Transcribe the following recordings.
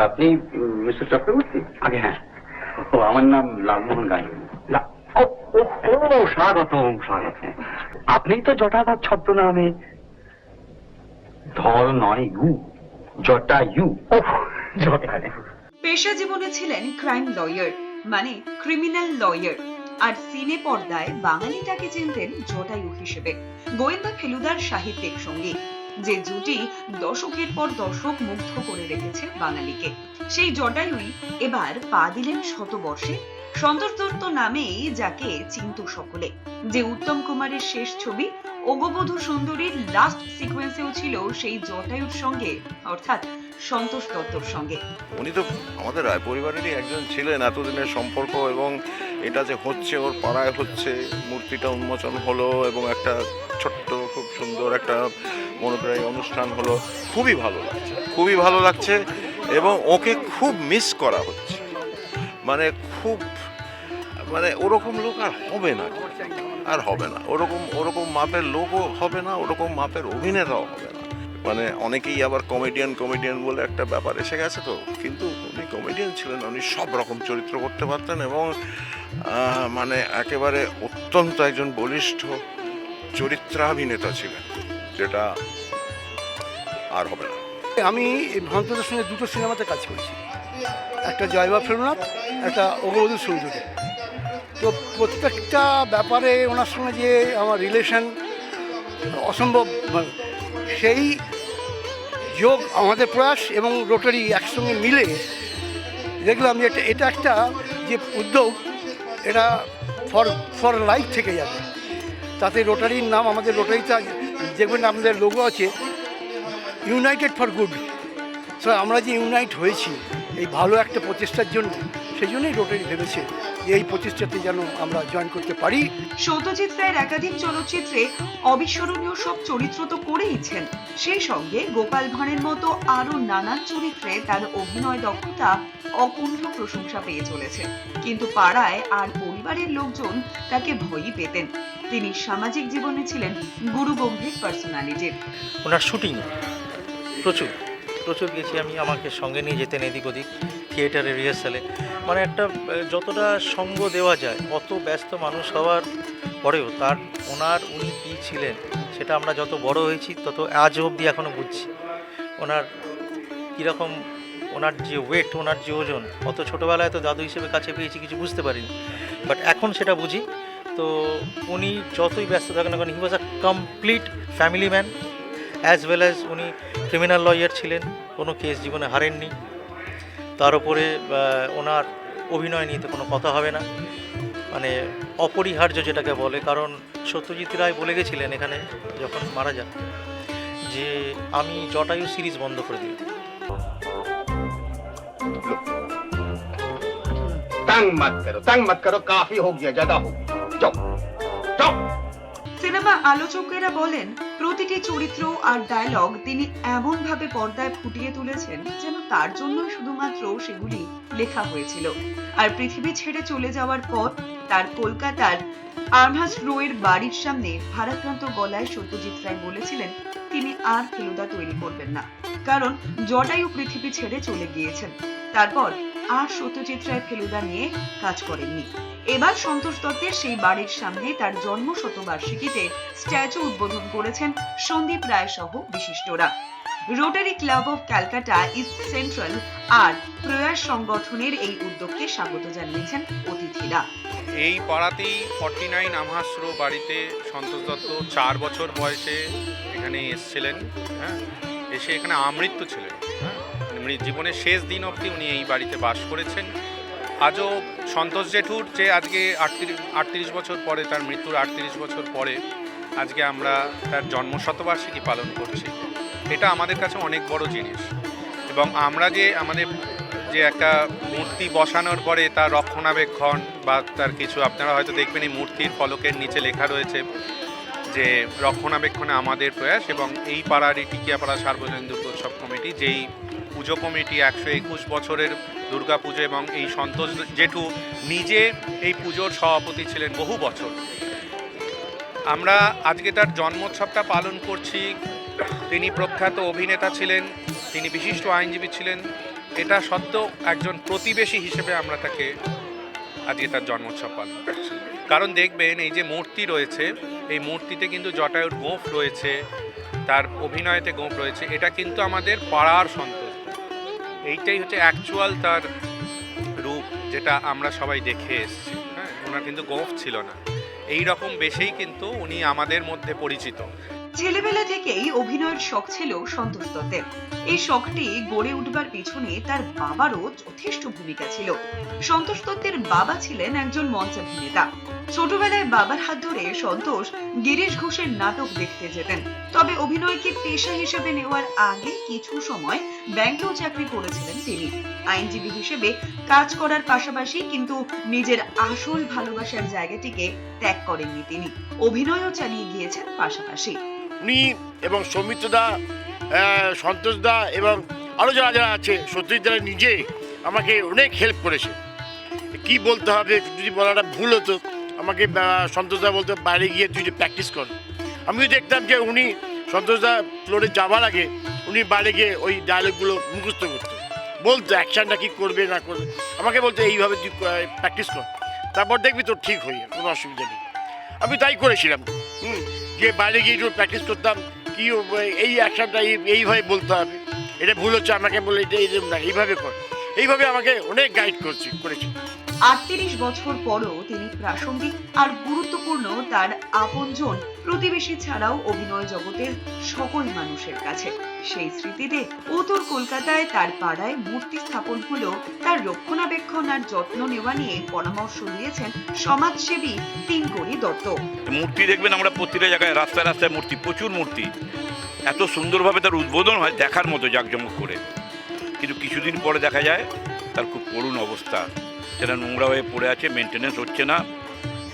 আপনি মিস্টার চক্রবর্তী? আগে হ্যাঁ। ও আমার নাম লালমোহন গাঙ্গুলি। ও স্বাগতম স্বাগতম। আপনি তো জটাধার ছদ্মনামে ধর নয় ইউ। জটা ইউ। ও পেশা জীবনে ছিলেন ক্রাইম লয়ার মানে ক্রিমিনাল লয়ার। আর সিনে পর্দায় বাঙালিটাকে চিনতেন জটায়ু হিসেবে। গোয়েন্দা ফেলুদার সাহিত্যিক সঙ্গী। যে জুটি দশকের পর দশক মুগ্ধ করে রেখেছে বাঙালিকে। সেই জটায়ুই এবার পা দিলেন শতবর্ষে। সন্তোষ দত্ত নামেই যাকে চিনত সকলে। যে উত্তম কুমারের শেষ ছবি ওগবধূ সুন্দরীর লাস্ট সিকোয়েন্সেও ছিল সেই জটায়ুর সঙ্গে, অর্থাৎ সন্তোষ দত্তর সঙ্গে। উনি তো আমাদের রায় পরিবারেরই একজন ছিলেন এতদিনের সম্পর্ক এবং এটা যে হচ্ছে ওর পাড়ায় হচ্ছে, মূর্তিটা উন্মোচন হলো এবং একটা ছোট্ট, খুব সুন্দর একটা মনোগ্রাহী অনুষ্ঠান হলো, খুবই ভালো লাগছে, খুবই ভালো লাগছে এবং ওকে খুব মিস করা হচ্ছে। মানে খুব মানে ওরকম লোক আর হবে না, আর হবে না। ওরকম ওরকম মাপের লোকও হবে না, ওরকম মাপের অভিনেতাও হবে না। মানে অনেকেই আবার কমেডিয়ান কমেডিয়ান বলে একটা ব্যাপার এসে গেছে তো, কিন্তু উনি কমেডিয়ান ছিলেন, উনি সব রকম চরিত্র করতে পারতেন এবং মানে একেবারে অত্যন্ত একজন বলিষ্ঠ চরিত্রাভিনেতা ছিলেন। যেটা আর হবে না। আমি ভ্রান্তদের সঙ্গে দুটো সিনেমাতে কাজ করেছি। একটা জয়বাব ফেরুনাথ একটা অগবধূ সুন্দরী তো প্রত্যেকটা ব্যাপারে ওনার সঙ্গে যে আমার রিলেশন অসম্ভব মানে সেই যোগ, আমাদের প্রয়াস এবং রোটারি একসঙ্গে মিলে দেখলাম যে এটা একটা যে উদ্যোগ, এটা ফর ফর লাইফ থেকে যাবে। তাতে রোটারির নাম, আমাদের রোটারিতে যেগুলো আমাদের লোগো আছে ইউনাইটেড ফর গুড সো আমরা যে ইউনাইট হয়েছি, এই ভালো একটা প্রচেষ্টার জন্য, সেই জন্যই রোটারি ভেবেছে এই প্রচেষ্টাতে যেন আমরা জয়েন করতে পারি। সত্যজিৎ রায়ের একাধিক চলচ্চিত্রে অবিস্মরণীয় সব চরিত্র তো করেইছেন সেই সঙ্গে গোপাল ভাঁড়ের মতো আরও নানান চরিত্রে তার অভিনয় দক্ষতা অকুণ্ঠ প্রশংসা পেয়ে চলেছে। কিন্তু পাড়ায় আর পরিবারের লোকজন তাকে ভয়ই পেতেন। তিনি সামাজিক জীবনে ছিলেন গুরু গম্ভীর পার্সোনালিটির ওনার শুটিং প্রচুর প্রচুর গেছি আমি আমাকে সঙ্গে নিয়ে যেতেন এদিক ওদিক থিয়েটারে রিহার্সালে মানে একটা, যতটা সঙ্গ দেওয়া যায়, অত ব্যস্ত মানুষ হওয়ার পরেও তার, ওনার উনি কী ছিলেন, সেটা আমরা যত বড় হয়েছি, তত আজ অবধি এখনও বুঝছি। ওনার কীরকম, ওনার যে ওয়েট ওনার যে ওজন, অত ছোটোবেলায় তো দাদু হিসেবে কাছে পেয়েছি, কিছু বুঝতে পারিনি। বাট এখন সেটা বুঝি তো উনি যতই ব্যস্ত থাকেন না কারণ he was a complete family man as well as উনি ক্রিমিনাল লয়ার ছিলেন কোনো কেস জীবনে হারেননি তার উপরে আহ, ওনার অভিনয় নিয়ে তো কোনো কথা হবে না মানে অপরিহার্য যেটাকে বলে কারণ সত্যজিৎ রায় বলে গেছিলেন এখানে যখন মারা যান যে আমি জটায়ু সিরিজ বন্ধ করে দিই तंग मत करो तंग मत करो काफी हो गया ज्यादा हो गया যাও যাও। সিনেমা আলোচকেরা বলেন, প্রতিটি চরিত্র আর ডায়লগ তিনি এমনভাবে পর্দায় ফুটিয়ে তুলেছেন যেন তার জন্য শুধুমাত্র সেগুলি লেখা হয়েছিল। আর পৃথিবী ছেড়ে চলে যাওয়ার পর তার কলকাতার আর্মহাস রোয়ের বাড়ির সামনে ভারাক্রান্ত গলায় সত্যজিৎ রায় বলেছিলেন, তিনি আর ফেলুদা তৈরি করবেন না। কারণ জটায়ু পৃথিবী ছেড়ে চলে গিয়েছেন। তারপর আর সত্যজিৎ রায় ফেলুদা নিয়ে কাজ করেননি। এবার সন্তোষ দত্তের সেই বাড়ির সামনে তার জন্ম শতবার্ষিকীতে স্ট্যাচু উদ্বোধন করেছেন সন্দীপ রায় সহ বিশিষ্টরা। Rotary Club of Calcutta East Central আর প্রয়াস সংগঠনের এই উদ্যোগকে স্বাগত জানিয়েছেন অতিথিরা। এই পাড়াতেই ফর্টি নাইন আমহাস্র বাড়িতে সন্তোষ দত্ত চার বছর বয়সে এখানে এসছিলেন হ্যাঁ? এসে এখানে আমৃত্যু ছিলেন। মানে জীবনের শেষ দিন অবধি উনি এই বাড়িতে বাস করেছেন। আজও সন্তোষ জেঠুর যে আজকে আটত্রিশ আটত্রিশ বছর পরে, তার মৃত্যুর আটত্রিশ বছর পরে আজকে আমরা তার জন্ম শতবার্ষিকী পালন করছি। এটা আমাদের কাছে অনেক বড় জিনিস। এবং আমরা যে আমাদের যে একটা মূর্তি বসানোর পরে তার রক্ষণাবেক্ষণ বা তার কিছু, আপনারা হয়তো দেখবেন এই মূর্তির ফলকের নিচে লেখা রয়েছে যে রক্ষণাবেক্ষণে আমাদের প্রয়াস এবং এই পাড়ারই টিকিয়াপাড়া সার্বজনীন দুর্গোৎসব কমিটি যেই পুজো কমিটি একশো একুশ বছরের দুর্গা পুজো এবং এই সন্তোষ জেঠু নিজে এই পুজোর সভাপতি ছিলেন বহু বছর। আমরা আজকে তার জন্মোৎসবটা পালন করছি। তিনি প্রখ্যাত অভিনেতা ছিলেন, তিনি বিশিষ্ট আইনজীবী ছিলেন। এটা সত্ত্বেও একজন প্রতিবেশী হিসেবে আমরা তাকে আজকে তার জন্মোৎসব পালন করছি। কারণ দেখবেন, এই যে মূর্তি রয়েছে, এই মূর্তিতে কিন্তু জটায়ুর গোঁফ রয়েছে, তার অভিনয়তে গোঁফ রয়েছে। এটা কিন্তু আমাদের পাড়ার সন্তোষ এইটাই হচ্ছে অ্যাকচুয়াল তার রূপ যেটা আমরা সবাই দেখে এসেছি। হ্যাঁ ওনার কিন্তু গোঁফ ছিল না। এই রকম বেশেই কিন্তু উনি আমাদের মধ্যে পরিচিত। ছেলেবেলা থেকেই অভিনয়ের শখ ছিল সন্তোষ দত্তের এই শখটি গড়ে উঠবার পিছনে তার বাবারও যথেষ্ট ভূমিকা ছিল। সন্তোষ দত্তের বাবা ছিলেন একজন মঞ্চাভিনেতা ছোটবেলায় বাবার হাত ধরে সন্তোষ গিরিশ ঘোষের নাটক দেখতে যেতেন। তবে অভিনয়কে পেশা হিসেবে নেওয়ার আগে কিছু সময় ব্যাংকেও চাকরি করেছিলেন তিনি। আইনজীবী হিসেবে কাজ করার পাশাপাশি কিন্তু নিজের আসল ভালোবাসার জায়গাটিকে ত্যাগ করেননি তিনি। অভিনয়ও চালিয়ে গিয়েছেন পাশাপাশি। উনি এবং সৌমিত্রদা সন্তোষদা এবং আরও যারা যারা আছে, সত্যজিৎ যারা নিজে আমাকে অনেক হেল্প করেছে। কি বলতে হবে, যদি বলাটা ভুল হতো, আমাকে সন্তোষদা বলতো, বাইরে গিয়ে তুই যে প্র্যাকটিস কর। আমিও দেখতাম যে উনি সন্তোষদা ফ্লোরে যাওয়ার আগে উনি বাইরে গিয়ে ওই ডায়লগগুলো মুখস্থ করতো বলতো অ্যাকশানটা কী করবে, না করবে। আমাকে বলতো এইভাবে তুই প্র্যাকটিস কর। তারপর দেখবি তোর ঠিক হয়ে কোনো অসুবিধা নেই। আমি তাই করেছিলাম। হুম যে বাইরে গিয়ে একটু প্র্যাকটিস করতাম, কি এই অ্যাকশনটা এই, এইভাবে বলতে হবে। এটা ভুল হচ্ছে, আমাকে বলে এটা এইরকম না, এইভাবে কর। এইভাবে আমাকে অনেক গাইড করছি, করেছি। আটত্রিশ বছর পরও তিনি প্রাসঙ্গিক আর গুরুত্বপূর্ণ তার আপনজন প্রতিবেশী ছাড়াও অভিনয় জগতের সকল মানুষের কাছে। সেই স্মৃতিতে উত্তর কলকাতায় তার পাড়ায় মূর্তি স্থাপন হলো তার রক্ষণাবেক্ষণ আর যত্ন নেওয়া নিয়ে পরামর্শ দিয়েছেন সমাজসেবী তিনকড়ি দত্ত। মূর্তি দেখবেন আমরা প্রতিটা জায়গায়, রাস্তায় রাস্তায় মূর্তি, প্রচুর মূর্তি। এত সুন্দরভাবে তার উদ্বোধন হয় দেখার মতো জাঁকজমক করে। কিন্তু কিছুদিন পরে দেখা যায় তার খুব করুণ অবস্থা। সেটা নোংরা হয়ে পড়ে আছে মেনটেনেন্স হচ্ছে না।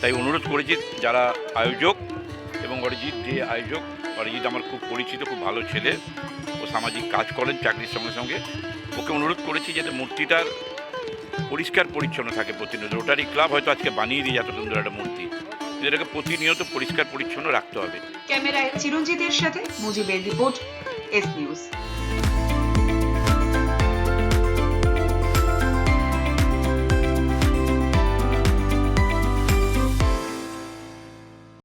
তাই অনুরোধ করেছি যারা আয়োজক এবং অরিজিৎ যে আয়োজক, অরিজিৎ আমার খুব পরিচিত, খুব ভালো ছেলে। ও সামাজিক কাজ করেন চাকরির সঙ্গে সঙ্গে। ওকে অনুরোধ করেছি যাতে মূর্তিটার পরিষ্কার পরিচ্ছন্ন থাকে প্রতিনিয়ত। রোটারি ক্লাব হয়তো আজকে বানিয়ে দিয়ে এত সুন্দর একটা মূর্তি। এটাকে প্রতিনিয়ত পরিষ্কার পরিচ্ছন্ন রাখতে হবে। ক্যামেরায় চিরঞ্জিতের সাথে মুজিবের রিপোর্ট এস নিউজ